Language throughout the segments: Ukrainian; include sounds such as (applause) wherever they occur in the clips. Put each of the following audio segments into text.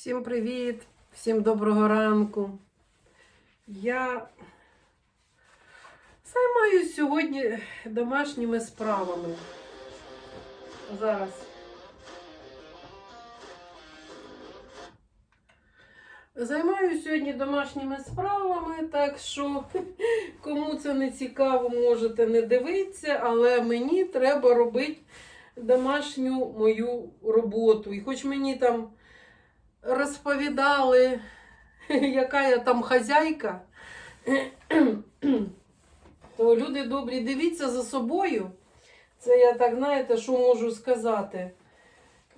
Всім привіт, всім доброго ранку. Я займаюся сьогодні домашніми справами. Зараз. Займаюся сьогодні домашніми справами, так що (laughs) кому це не цікаво, можете не дивитися, але мені треба робити домашню мою роботу. І хоч мені там розповідали, (laughs) яка я там хазяйка, (clears throat) то люди добрі, дивіться за собою. Це я так, знаєте, що можу сказати.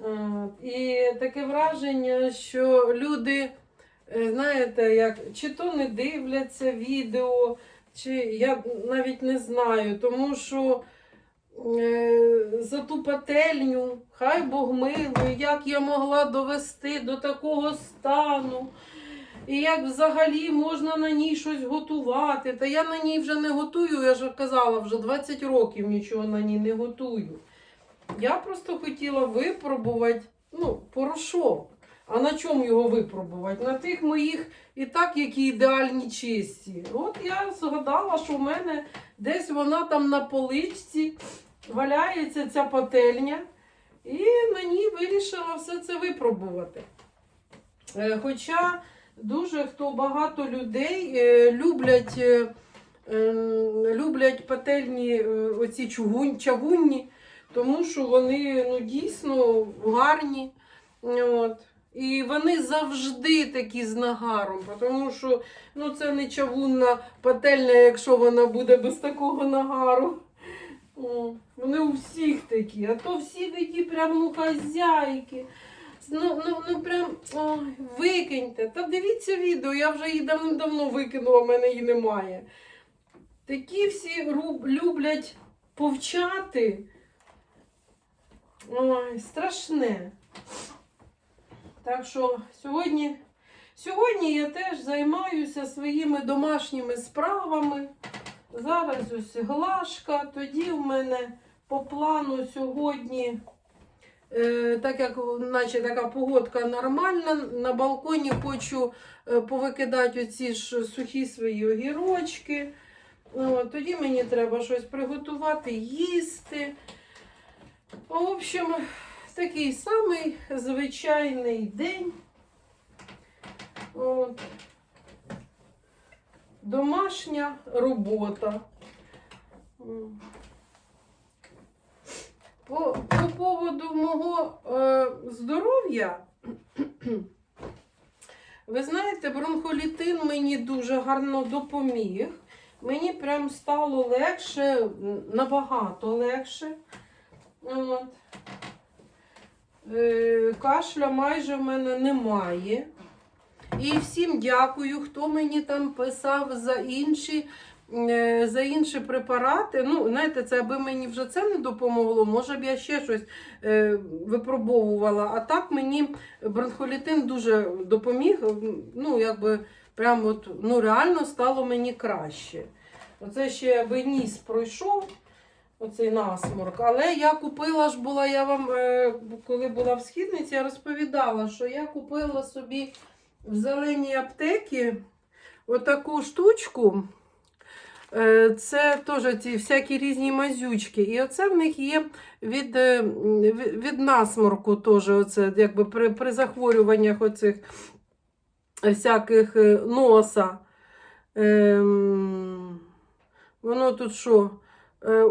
Е, І таке враження, що люди, е, знаєте, як чи то не дивляться відео, чи я навіть не знаю, тому що за ту пательню, хай Бог милує, як я могла довести до такого стану. І як взагалі можна на ній щось готувати. Та я на ній вже не готую, я ж казала, вже 20 років нічого на ній не готую. Я просто хотіла випробувати ну, порошок. А на чому його випробувати? На тих моїх і так, які ідеальні чисті. От я згадала, що в мене десь вона там на поличці валяється ця пательня, і ній вирішила все це випробувати. Е, Хоча дуже хто багато людей е, люблять, е, е, люблять пательні оці чугунь, чавунні, тому що вони ну, дійсно гарні. От. І вони завжди такі з нагаром, тому що ну, це не чавунна пательня, якщо вона буде без такого нагару. О, вони у всіх такі, а то всі такі прям ну, хазяйки. Ну, ну, ну прям ой, викиньте. Та дивіться відео, я вже її давно викинула, в мене її немає. Такі всі люблять повчати. Ой, страшне. Так що сьогодні, сьогодні я теж займаюся своїми домашніми справами. Зараз ось глажка, тоді в мене по плану сьогодні. Е, так як наче така погодка нормальна, на балконі хочу е, повикидати оці ж сухі свої огірочки. О, тоді мені треба щось приготувати, їсти. В общем, такий самий звичайний день. От. Домашня робота. По, по поводу мого е, здоров'я, ви знаєте, бронхолітин мені дуже гарно допоміг. Мені прям стало легше, набагато легше. От. Е, кашля майже в мене немає. І всім дякую, хто мені там писав за інші е, за інші препарати. Ну, знаєте, це аби мені вже це не допомогло, може б я ще щось е, випробовувала. А так мені бронхолітин дуже допоміг. Ну, якби прям от, ну, реально стало мені краще. Оце ще аби ніс пройшов. Оцей насморк. Але я купила ж була, я вам, е, коли була в східниці, я розповідала, що я купила собі в зеленій аптеці отаку штучку. Е, Це теж ці всякі різні мазючки. І оце в них є від, е, від насморку, теж оце, якби при, при захворюваннях оцих всяких е, носа. Ем, Воно тут що?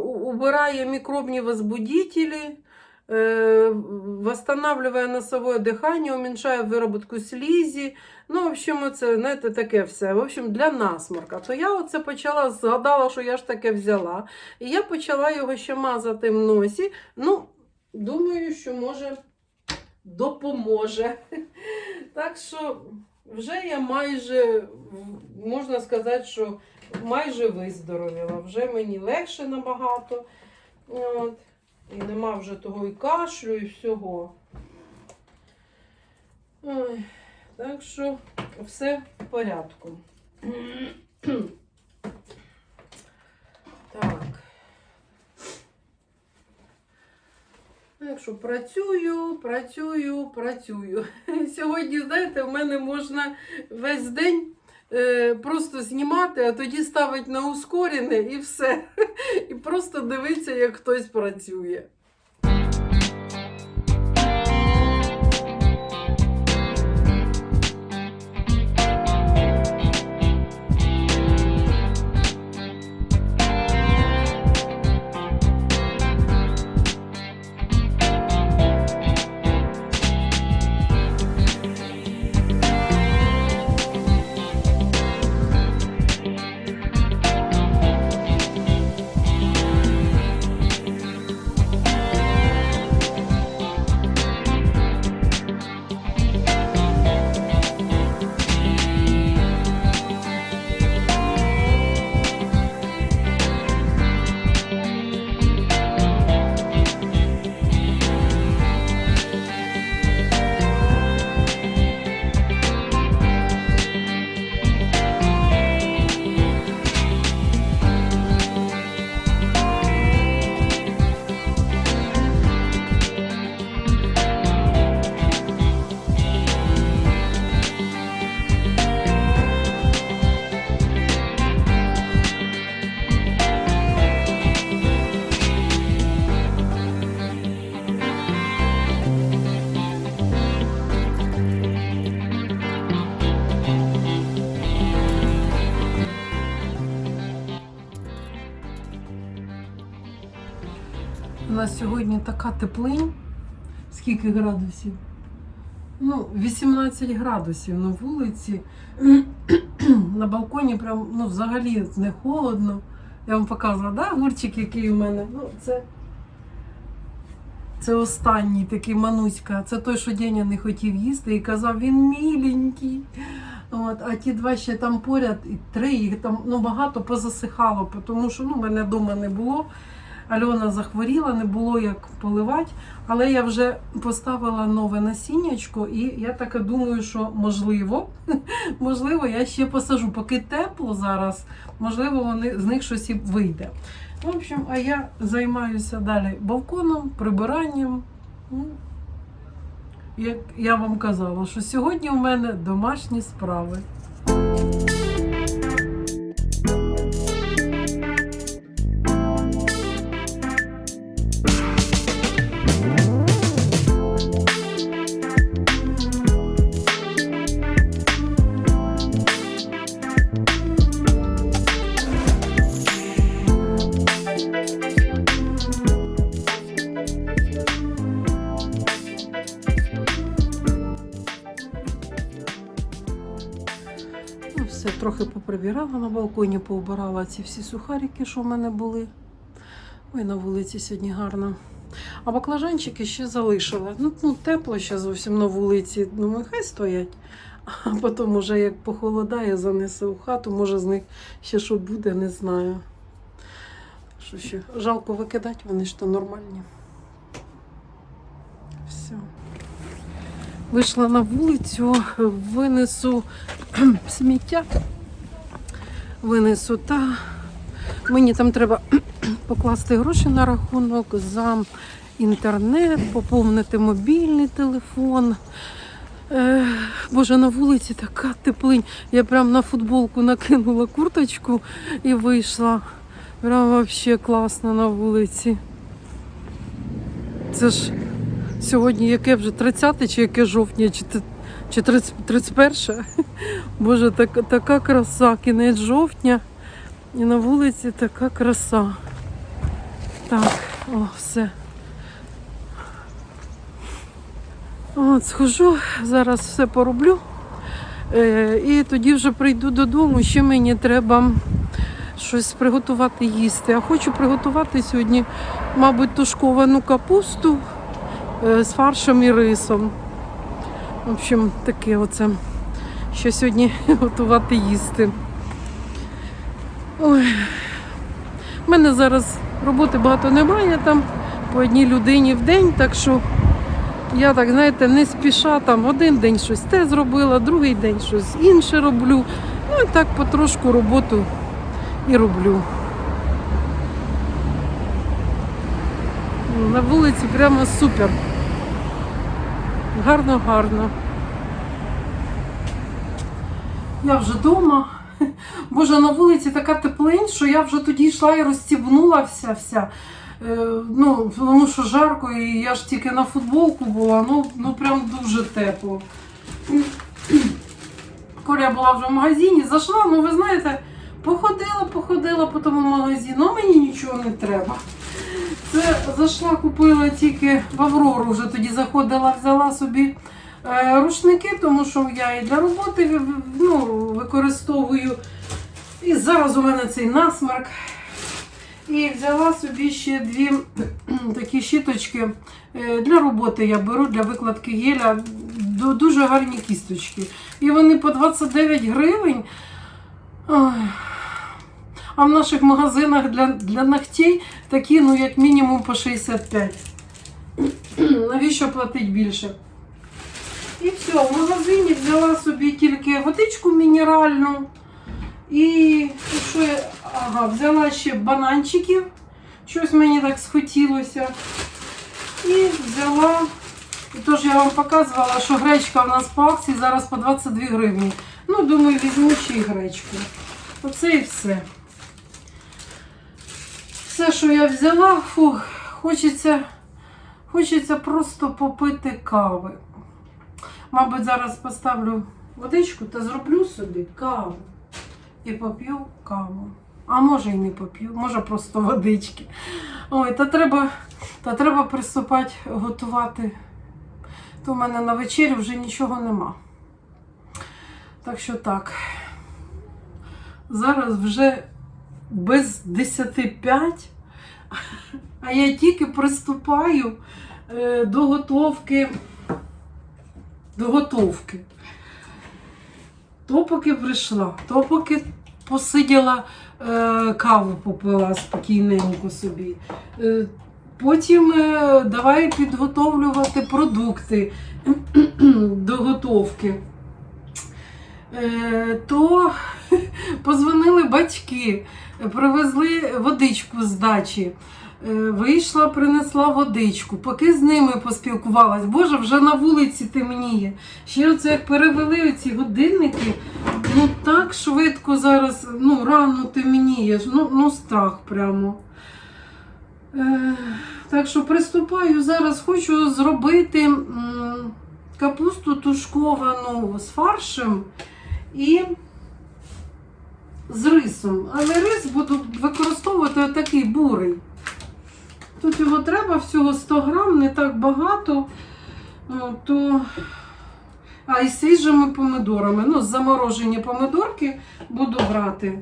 Убирає микробні возбудителі, э, восстанавливая носовое дыхание, уменьшає вироботку слізі. Ну, в общем, це, знаєте, таке все. В общем, для насморка. То я оце почала, згадала, що я ж таке взяла. І я почала його ще мазати в носі. Ну, думаю, що може допоможе. (laughs) Так що вже я майже, можна сказати, що майже виздоровіла. Вже мені легше набагато. От. І нема вже того і кашлю, і всього. Ой, так що все в порядку. Так. Так що працюю, працюю, працюю. (laughs) Сьогодні, знаєте, в мене можна весь день просто знімати, а тоді ставить на ускорене і все. (laughs) І просто дивиться, як хтось працює. Така теплинь. Скільки градусів? Ну, 18 градусів на вулиці. (clears throat) На балконі прям ну, взагалі не холодно. Я вам показувала, да, гурчик, який у мене. Ну, це, це останній такий мануська. Це той, що Деня не хотів їсти і казав, він міленький. От, а ті два ще там поряд, і три, їх там ну, багато позасихало, тому що ну, мене вдома не було. Альона захворіла, не було як поливати, але я вже поставила нове насіннячко, і я так думаю, що можливо, (laughs) можливо, я ще посажу. Поки тепло зараз, можливо, вони, з них щось і вийде. В общем, а я займаюся далі балконом, прибиранням. Ну, Як я вам казала, що сьогодні у мене домашні справи. Трохи поприбирала на балконі, поубирала ці всі сухарики, що в мене були. Ой, на вулиці сьогодні гарно. А баклажанчики ще залишила. Ну, ну тепло ще зовсім на вулиці. Думаю, хай стоять. А потім, уже як похолодає, занесу в хату, може з них ще що буде, не знаю. Що ще? Жалко викидати, вони ж то нормальні. Все. Вийшла на вулицю, винесу (clears throat) сміття. Винесу та мені там треба (clears throat) покласти гроші на рахунок за інтернет, поповнити мобільний телефон. Боже, на вулиці така теплинь. Я прям на футболку накинула курточку і вийшла. Прям взагалі класно на вулиці. Це ж сьогодні яке вже 30 чи яке жовтня, чи, чи 30, 31? (laughs) Боже, так, така краса, кінець жовтня. І на вулиці така краса. Так, о, все. От, схожу, зараз все пороблю. Е, і тоді вже прийду додому. Ще мені треба щось приготувати їсти. А хочу приготувати сьогодні, мабуть, тушковану капусту з фаршем і рисом. В общем, таке оце. Що сьогодні (laughs) готувати їсти. Ой. У мене зараз роботи багато немає там по одній людині в день, так що я так, знаєте, не спіша там один день щось те зробила, другий день щось інше роблю. Ну і так потрошку роботу і роблю. На вулиці прямо супер. Гарно, гарно. Я вже вдома. (laughs) Боже, на вулиці така теплень, що я вже тоді йшла і розстібнула вся вся. Е, ну, тому що жарко, і я ж тільки на футболку була, ну, ну прям дуже тепло. (clears throat) Коля була вже в магазині, зайшла, ну ви знаєте, походила, походила по тому магазину, ну мені нічого не треба. Це зайшла, купила тільки в Аврору, вже тоді заходила, взяла собі е, рушники, тому що я і для роботи ну, використовую. І зараз у мене цей насмарк. І взяла собі ще дві (clears throat) такі щіточки. Е, Для роботи я беру для викладки геля. Дуже гарні кісточки. І вони по 29 гривень. Ой. А в наших магазинах для, для ногтей такі, ну, як мінімум по 65. (clears throat) Навіщо платити більше? І все, в магазині взяла собі тільки водичку мінеральну. І що я? Ага, взяла ще бананчиків. Щось мені так схотілося. І взяла. І тож я вам показувала, що гречка в нас по акції зараз по 22 гривні. Ну, думаю, візьму ще й гречку. Оце і все. Все, що я взяла, фух, хочеться, хочеться просто попити кави. Мабуть, зараз поставлю водичку та зроблю собі каву. І поп'ю каву. А може і не поп'ю, може просто водички. Ой, та треба, та треба приступати готувати. То в мене на вечерю вже нічого нема. Так що так. Зараз вже без 10.05, а я тільки приступаю е, до готовки. До готовки. То поки прийшла, то поки посиділа, е, каву попила спокійненько собі. Е, потім е, давай підготовлювати продукти (clears throat) до готовки. Е, то (laughs) позвонили батьки, привезли водичку з дачі. Е, Вийшла, принесла водичку, поки з ними поспілкувалась. Боже, вже на вулиці темніє. Ще оце як перевели ці годинники, ну так швидко зараз, ну рано темніє, ну, ну страх прямо. Е, так що приступаю зараз, хочу зробити м, капусту тушковану з фаршем і з рисом. Але рис буду використовувати такий бурий. Тут його треба всього 100 грам, не так багато. О, То... А і свіжими помидорами. Ну, заморожені помидорки буду брати.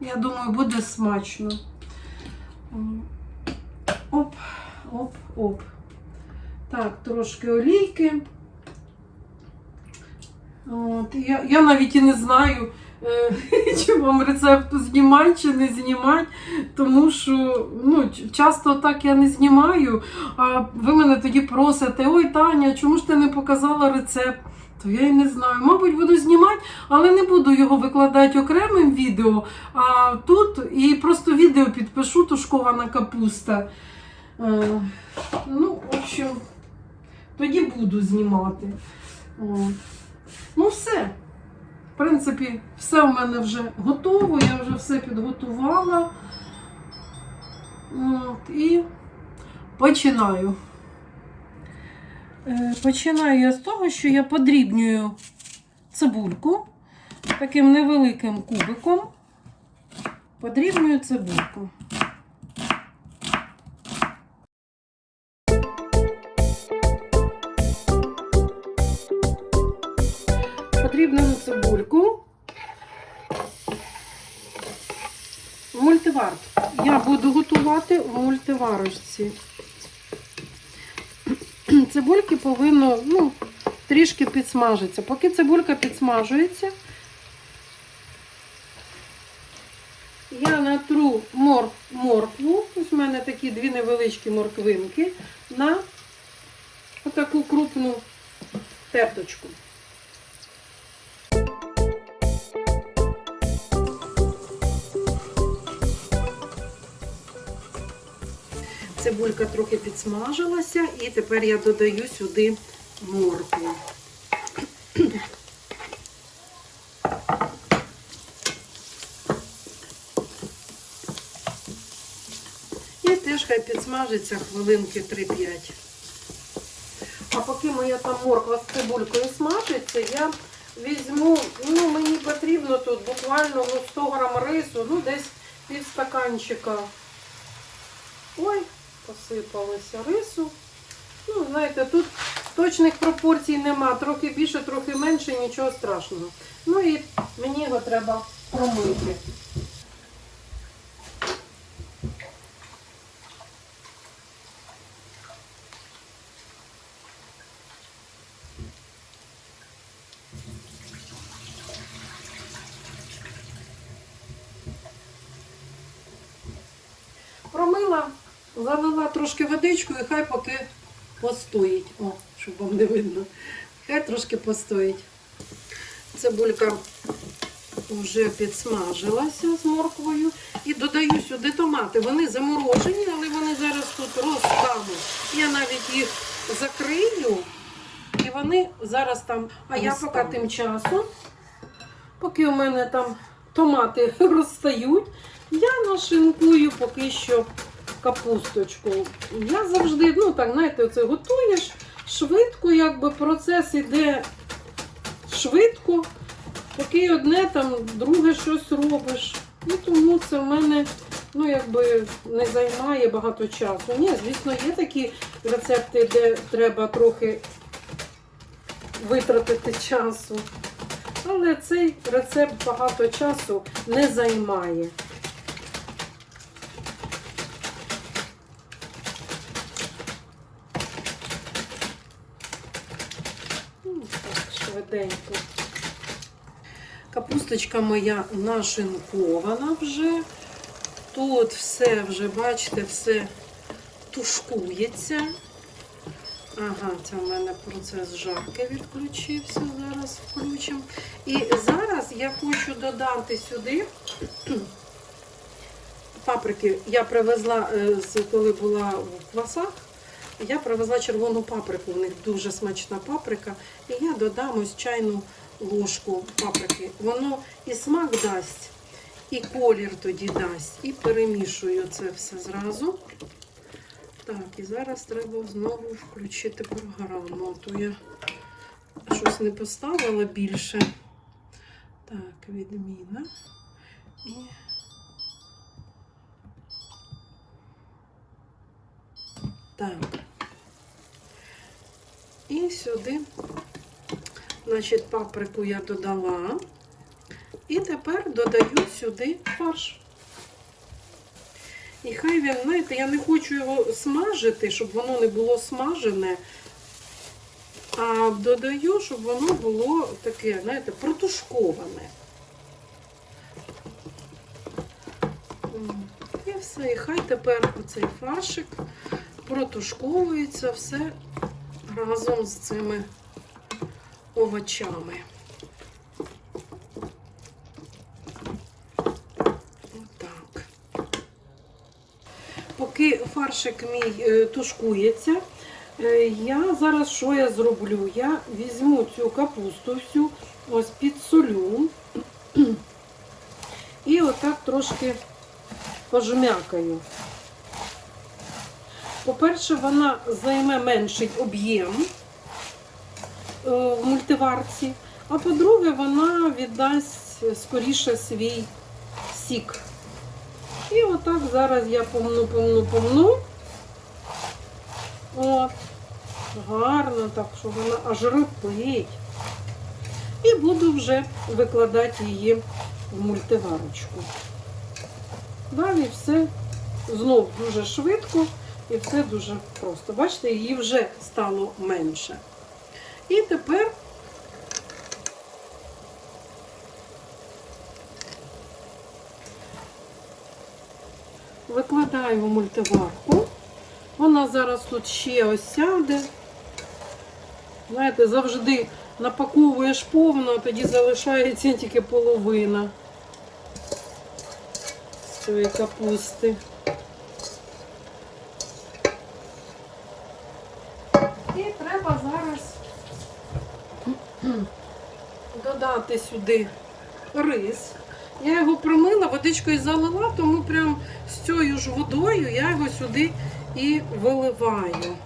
Я думаю, буде смачно. Оп, оп, оп. Так, трошки олійки. От, я, я навіть і не знаю, (laughs) чи вам рецепт знімати, чи не знімати, тому що ну, часто так я не знімаю, а ви мене тоді просите, ой, Таня, чому ж ти не показала рецепт? То я і не знаю. Мабуть, буду знімати, але не буду його викладати окремим відео, а тут і просто відео підпишу тушкована капуста. Е, ну, в общем, тоді буду знімати. О. Ну, все. В принципі, все у мене вже готово, я вже все підготувала. От, і починаю. Е, Починаю я з того, що я подрібнюю цибульку таким невеликим кубиком. Подрібнюю цибульку. Цибульку. В мультивар. Я буду готувати в мультиварочці. (clears throat) Цибульки повинно ну, трішки підсмажитися. Поки цибулька підсмажується, я натру мор, моркву, ось у мене такі дві невеличкі морквинки, на отаку крупну терточку. Цибулька трохи підсмажилася, і тепер я додаю сюди моркву. І теж хай підсмажиться хвилинки 3-5. А поки моя там морква з цибулькою смажиться, я візьму, ну мені потрібно тут буквально ну, 100 грам рису, ну десь пів стаканчика. Ой, посипалося рису. Ну, знаєте, тут точних пропорцій нема, трохи більше, трохи менше, нічого страшного. Ну і мені його треба промити. Промила, залила трошки водичку і хай поки постоїть. О, щоб вам не видно. Хай трошки постоїть. Цибулька вже підсмажилася з морквою. І додаю сюди томати. Вони заморожені, але вони зараз тут розтануть. Я навіть їх закрию, і вони зараз там. А я поки тим часом, поки у мене там томати (laughs) розстають, я нашинкую поки що капусточку. Я завжди, ну так, знаєте, оце готуєш швидко, якби процес іде швидко, поки одне там, друге щось робиш. І тому це в мене ну, якби не займає багато часу. Ні, звісно, є такі рецепти, де треба трохи витратити часу. Але цей рецепт багато часу не займає. Ну, Так. Капусточка моя нашинкована вже. Тут все вже, бачите, все тушкується. Ага, це в мене процес жарки відключився. Зараз включимо. І зараз я хочу додати сюди (clears throat) паприки. Я привезла, е, коли була в квасах, я привезла червону паприку. У них дуже смачна паприка. І я додам ось чайну ложку паприки. Воно і смак дасть, і колір тоді дасть. І перемішую це все зразу. Так, і зараз треба знову включити програму. То я щось не поставила більше. Так, відміна. І так. І сюди, значить, паприку я додала. І тепер додаю сюди фарш. І хай він, знаєте, я не хочу його смажити, щоб воно не було смажене. А додаю, щоб воно було таке, знаєте, протушковане. І все. І хай тепер оцей фаршик протушковується все разом з цими овочами. Отак. Поки фаршик мій е, тушкується, е, я зараз що я зроблю? Я візьму цю капусту всю, ось підсолю і отак трошки пожмякаю. По-перше, вона займе менший об'єм е, в мультиварці, а по-друге, вона віддасть скоріше свій сік. І отак зараз я помну, помну, помну. От. Гарно так, щоб вона аж рипить. І буду вже викладати її в мультиварочку. Далі все знов дуже швидко і все дуже просто. Бачите, її вже стало менше. І тепер викладаю в мультиварку. Вона зараз тут ще осяде. Знаєте, завжди напаковуєш повно, а тоді залишається тільки половина цієї капусти. Додати сюди рис. Я його промила, водичкою залила, тому прям з цією ж водою я його сюди і виливаю.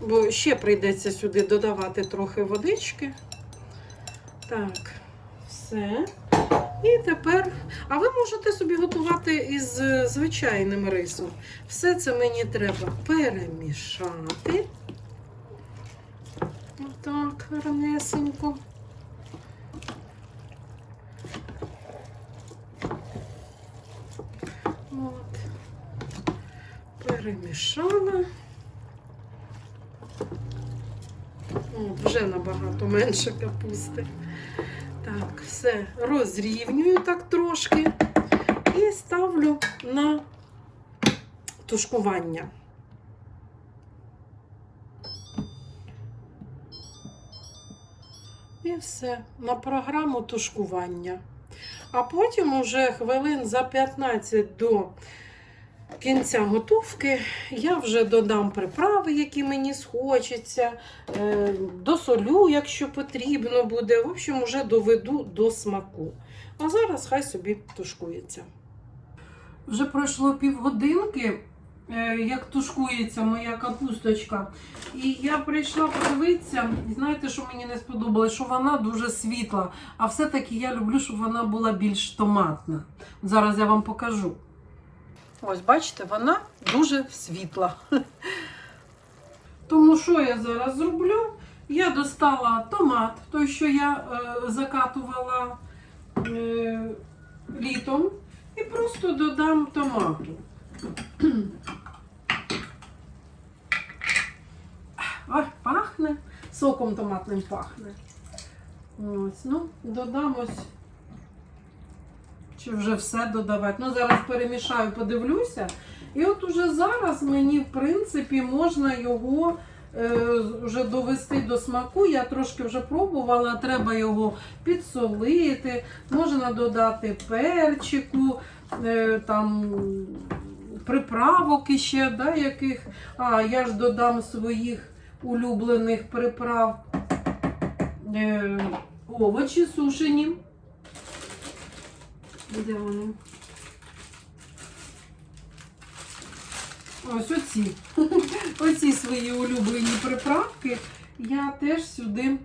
Бо ще прийдеться сюди додавати трохи водички. Так, все. І тепер. А ви можете собі готувати із звичайним рисом. Все це мені треба перемішати. Отак, гарнесенько. От. Перемішала. От, вже набагато менше капусти. Так, все розрівнюю так трошки і ставлю на тушкування. І все, на програму тушкування. А потім уже хвилин за 15 до кінця готовки я вже додам приправи, які мені схочеться, е, досолю, якщо потрібно буде. В общем, вже доведу до смаку. А зараз хай собі тушкується. Вже пройшло півгодинки, як тушкується моя капусточка. І я прийшла подивитися, і знаєте, що мені не сподобалось, що вона дуже світла. А все-таки я люблю, щоб вона була більш томатна. Зараз я вам покажу. Ось, бачите, вона дуже світла. Тому що я зараз зроблю? Я достала томат, той, що я е, закатувала е, літом, і просто додам томату. Ой, пахне, соком томатним пахне. Ось, ну, додам ось. Чи вже все додавати? Ну, зараз перемішаю, подивлюся. І от уже зараз мені, в принципі, можна його е, вже довести до смаку. Я трошки вже пробувала, треба його підсолити, можна додати перчику, е, там приправок іще, да, яких. А, я ж додам своїх улюблених приправ. Е, овочі сушені. Де вони? Ось оці. (laughs) Оці свої улюблені приправки я теж сюди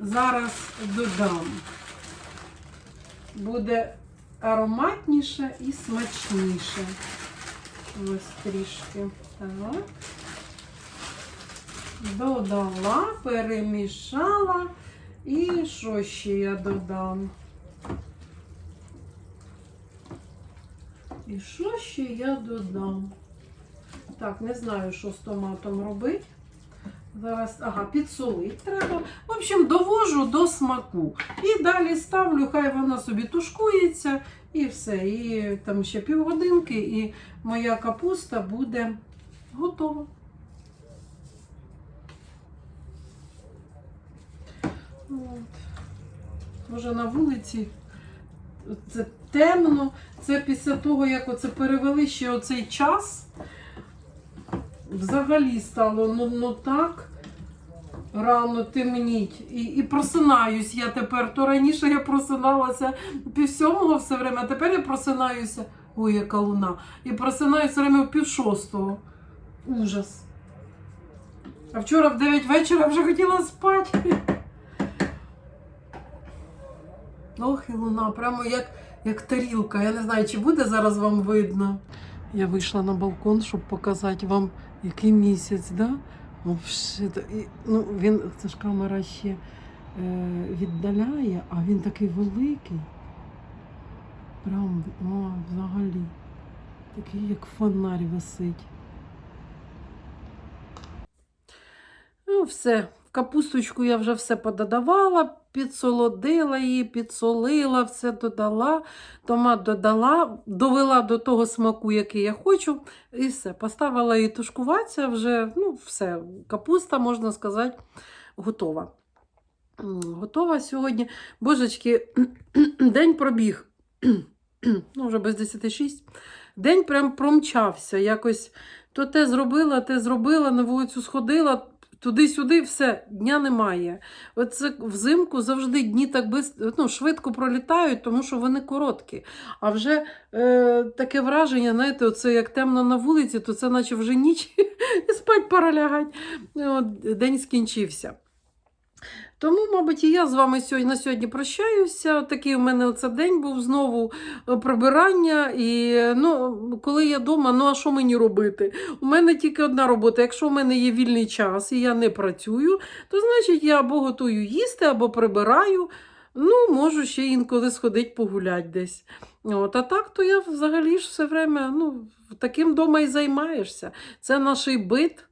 зараз додам. Буде ароматніше і смачніше. Ось трішки. Так. Додала, перемішала. І що ще я додам? І що ще я додам? Так, не знаю, що з томатом робити. Зараз, ага, підсолить треба. В общем, довожу до смаку. І далі ставлю, хай вона собі тушкується, і все. І там ще півгодинки, і моя капуста буде готова. Може на вулиці це темно. Це після того, як оце перевели ще оцей час. Взагалі стало ну, ну так рано темніть. І, і просинаюсь я тепер. То раніше я просиналася пів сьомого все время, а тепер я просинаюся. Ой, яка луна. І просинаюся все время пів шостого. Ужас. А вчора в 9 вечора вже хотіла спати. Ох, і луна, прямо як, як тарілка. Я не знаю, чи буде зараз вам видно. Я вийшла на балкон, щоб показати вам, який місяць, да? Ну, він, це ж камера ще е, віддаляє, а він такий великий. Прям, о, взагалі. Такий, як фонарь висить. Ну, все. Капусточку я вже все пододавала, підсолодила її, підсолила, все додала, томат додала, довела до того смаку, який я хочу, і все. Поставила її тушкуватися, вже ну, все. Капуста, можна сказати, готова. Готова сьогодні. Божечки, (clears throat) день пробіг. (clears throat) ну, вже без 10.06. День прям промчався. Якось то те зробила, те зробила, на вулицю сходила. Туди-сюди, все, дня немає. Оце взимку завжди дні так без, ну, швидко пролітають, тому що вони короткі. А вже е, таке враження, знаєте, оце як темно на вулиці, то це наче вже ніч (laughs) і спать пора лягать. День скінчився. Тому, мабуть, і я з вами сьогодні, на сьогодні прощаюся. Такий у мене оце день був знову е, прибирання. І ну, коли я вдома, ну а що мені робити? У мене тільки одна робота. Якщо у мене є вільний час і я не працюю, то значить я або готую їсти, або прибираю. Ну, можу ще інколи сходити погуляти десь. От, а так, то я взагалі ж все время ну, таким дома і займаєшся. Це наш бит.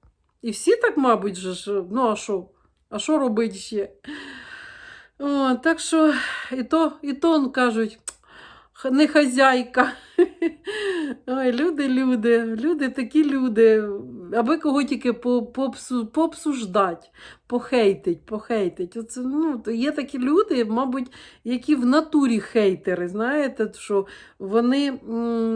І всі так, мабуть, же ну а що? А що робити ще? О, так що і то, і то кажуть, не хазяйка. Ой, люди, люди, люди такі люди. Аби кого тільки по- попсу- пообсуждать, похейтить, похейтить. Оце, ну, є такі люди, мабуть, які в натурі хейтери, знаєте, що вони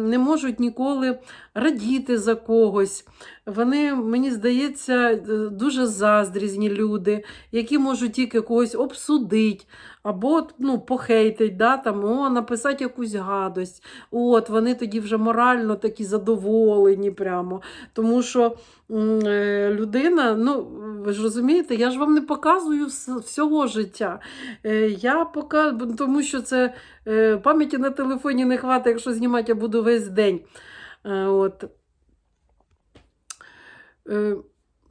не можуть ніколи радіти за когось. Вони, мені здається, е, дуже заздрізні люди, які можуть тільки когось обсудити, або ну, похейтить, да, там, о, написати якусь гадость. От, вони тоді вже морально такі задоволені прямо. Тому що е, людина, ну, ви ж розумієте, я ж вам не показую всього життя. Е, Я показую, тому що це е, пам'яті на телефоні не хватить, якщо знімати, я буду весь день. От.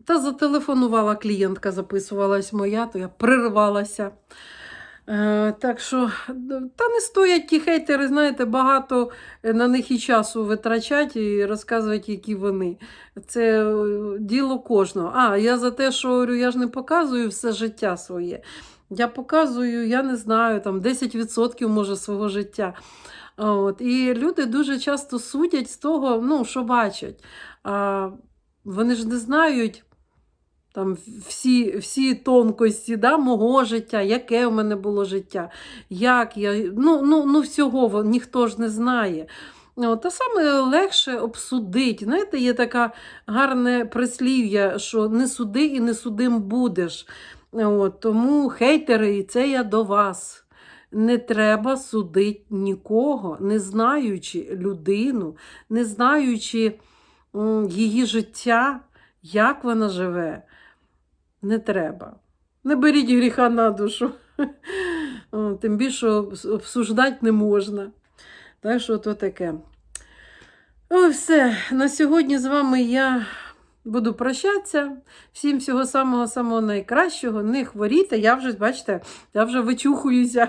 Та зателефонувала клієнтка, записувалась моя, то я прирвалася. Е, так що, та не стоять ті хейтери, знаєте, багато е, на них і часу витрачать і розказують, які вони. Це е, діло кожного. А, я за те, що говорю, я ж не показую все життя своє. Я показую, я не знаю, там 10% може свого життя. От. І люди дуже часто судять з того, ну, що бачать. А вони ж не знають там всі, всі тонкості да, мого життя, яке в мене було життя, як я. Ну, ну, ну всього ніхто ж не знає. От, та саме легше обсудити. Знаєте, є таке гарне прислів'я, що не суди і не судим будеш. От, тому хейтери, це я до вас. Не треба судити нікого, не знаючи людину, не знаючи її життя, як вона живе. Не треба. Не беріть гріха на душу. Тим більше обсуждати не можна. Так що то таке. Ой, все. На сьогодні з вами я буду прощатися. Всім всього самого самого найкращого. Не хворійте. Я вже, бачите, я вже вичухуюся.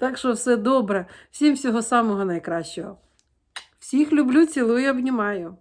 Так що все добре. Всім всього самого найкращого. Всіх люблю, цілую, обнімаю.